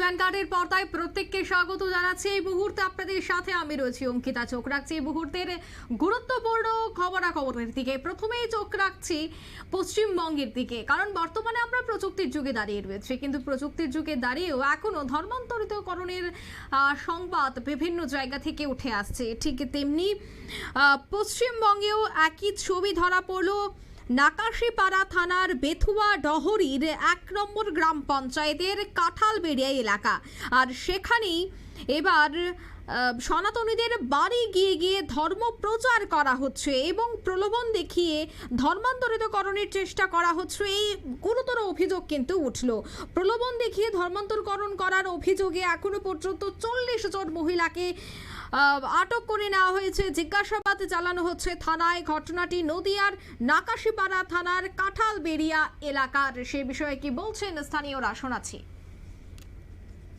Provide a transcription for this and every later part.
ভ্যানগার্ডের পর্দায় প্রত্যেককে স্বাগত জানাচ্ছি। এই মুহূর্তে আপনাদের সাথে আমি রয়েছি অঙ্কিতা। চোখ রাখছি এই মুহূর্তের গুরুত্বপূর্ণ খবরাখবরের দিকে। প্রথমেই চোখ রাখছি পশ্চিমবঙ্গের দিকে। কারণ বর্তমানে আমরা প্রযুক্তির যুগে দাঁড়িয়ে রয়েছি। কিন্তু প্রযুক্তির যুগে দাঁড়িয়েও এখনও ধর্মান্তরিতকরণের সংবাদ বিভিন্ন জায়গা থেকে উঠে আসছে। ঠিক তেমনি পশ্চিমবঙ্গেও একই ছবি ধরা পড়ল। নাকাশিপাড়া থানার বেথুয়া ডহরির এক নম্বর গ্রাম পঞ্চায়েতের কাঁঠালবেড়িয়া এলাকা। আর সেখানেই এবার সনাতনীদের বাড়ি গিয়ে গিয়ে ধর্ম প্রচার করা হচ্ছে এবং প্রলোভন দেখিয়ে ধর্মান্তরিতকরণের চেষ্টা করা হচ্ছে, এই গুরুতর অভিযোগ কিন্তু উঠল। প্রলোভন দেখিয়ে ধর্মান্তরকরণ করার অভিযোগে এখনও পর্যন্ত চল্লিশ জন মহিলাকে আটক করে নেওয়া হয়েছে। জিজ্ঞাসাবাদ চালানো হচ্ছে থানায়। ঘটনাটি নদিয়ার নাকাশিপাড়া থানার কাঁঠালবেড়িয়া এলাকার। সে বিষয়ে কি বলছেন স্থানীয়রা?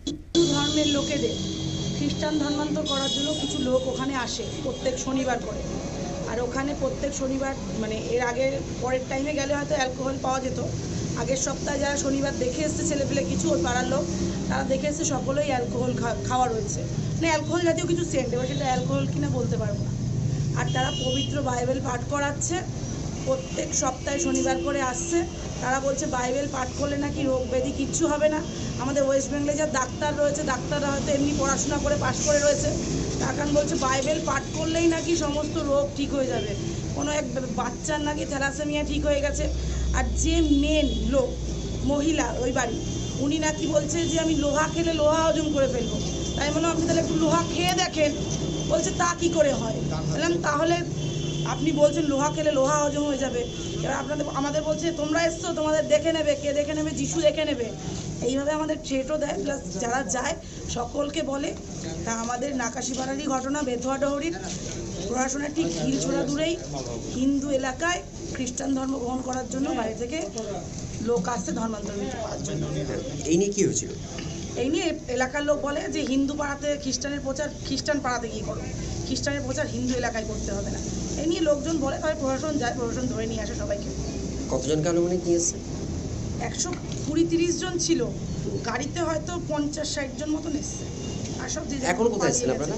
হিন্দু ধর্মের লোকেদের খ্রিস্টান ধর্মান্তর করার জন্য কিছু লোক ওখানে আসে প্রত্যেক শনিবার করে। আর ওখানে প্রত্যেক শনিবার মানে এর আগে পরের টাইমে গেলে হয়তো অ্যালকোহল পাওয়া যেত। আগের সপ্তাহে যারা শনিবার দেখে এসছে ছেলেপেলে কিছু ওর পাড়ার লোক, তারা দেখে এসছে সকলেই অ্যালকোহল খাওয়া রয়েছে। মানে অ্যালকোহল জাতীয় কিছু সেন্ট এবার সেটা অ্যালকোহল কিনা বলতে পারব না। আর তারা পবিত্র বাইবেল পাঠ করাচ্ছে প্রত্যেক সপ্তাহে শনিবার করে আসছে। তারা বলছে, বাইবেল পাঠ করলে নাকি রোগ ব্যাধি কিচ্ছু হবে না। আমাদের ওয়েস্ট বেঙ্গলে যা ডাক্তার রয়েছে, ডাক্তাররা হয়তো এমনি পড়াশোনা করে পাশ করে রয়েছে। কারণ বলছে, বাইবেল পাঠ করলেই নাকি সমস্ত রোগ ঠিক হয়ে যাবে। কোনো এক বাচ্চার নাকি থ্যালাসেমিয়া ঠিক হয়ে গেছে। আর যে মেন লোক, মহিলা ওই বাড়ি, উনি নাকি বলছে যে, আমি লোহা খেলে লোহা হজম করে ফেলব। তাই বললাম, আপনি তাহলে একটু লোহা খেয়ে দেখেন। বলছে, তা কি করে হয়? বললাম, তাহলে আপনি বলছেন লোহা খেলে লোহা হজম হয়ে যাবে। এবার আপনাদের আমাদের বলছে তোমরা এসছো তোমাদের দেখে নেবে কে দেখে নেবে যিশু দেখে নেবে। এইভাবে আমাদের থ্রেটও দেয় প্লাস যারা যায় সকলকে বলে। তা আমাদের নাকাশিপাড়ারই ঘটনা বেথুয়া ডহরির প্রশাসনের ঠিক হিলছোড়া দূরেই হিন্দু এলাকায় খ্রিস্টান ধর্ম গ্রহণ করার জন্য বাইরে থেকে লোক আসছে ধর্মান্তরিত করার জন্য। এই নিয়ে কী হয়েছিল? এই নিয়ে এলাকার লোক বলে যে হিন্দু পাড়াতে খ্রিস্টানের প্রচার খ্রিস্টান পাড়াতে গিয়ে করো। খ্রিস্টানের প্রচার হিন্দু এলাকায় করতে হবে না। এই নিয়ে লোকজন বলে তবে প্রশাসন যায় প্রশাসন ধরে নিয়ে আসে সবাইকে। কতজনকে আনুমানিক নিয়ে এসছে? একশো কুড়ি তিরিশ জন ছিল। গাড়িতে হয়তো পঞ্চাশ ষাট জন মতন এসছে। আর সব এখন কোথায় এসেছেন। আপনারা?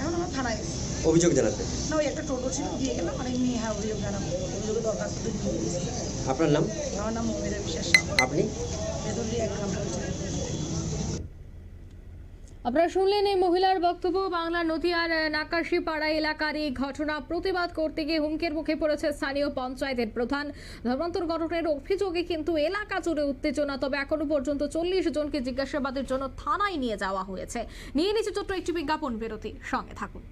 এখন আমরা থানায় এসছি। অভিযোগ জানাতে? না ওই একটা টোটো ছিল দিয়ে গেলাম আর এমনি হ্যাঁ অভিযোগ জানাব। অভিযোগে দরখাস্ত আপনার নাম? আমার নাম মমিতা বিশ্বাস। আপনি? বেদুল্লি এক পঞ্চায়েত আপনারা শুনলেন এই মহিলার বক্তব্য। বাংলা নদীয়ার নাকাশিপাড়া এলাকার এই ঘটনা প্রতিবাদ করতে গিয়ে হুমকের মুখে পড়েছে স্থানীয় পঞ্চায়েতের প্রধান। ধর্মান্তর গঠনের অভিযোগে কিন্তু এলাকা জুড়ে উত্তেজনা, তবে এখনও পর্যন্ত চল্লিশ জনকে জিজ্ঞাসাবাদের জন্য থানায় নিয়ে যাওয়া হয়েছে। নিয়ে নিচ্ছে ছোট্ট একটি বিজ্ঞাপন বিরতি সঙ্গে থাকুন।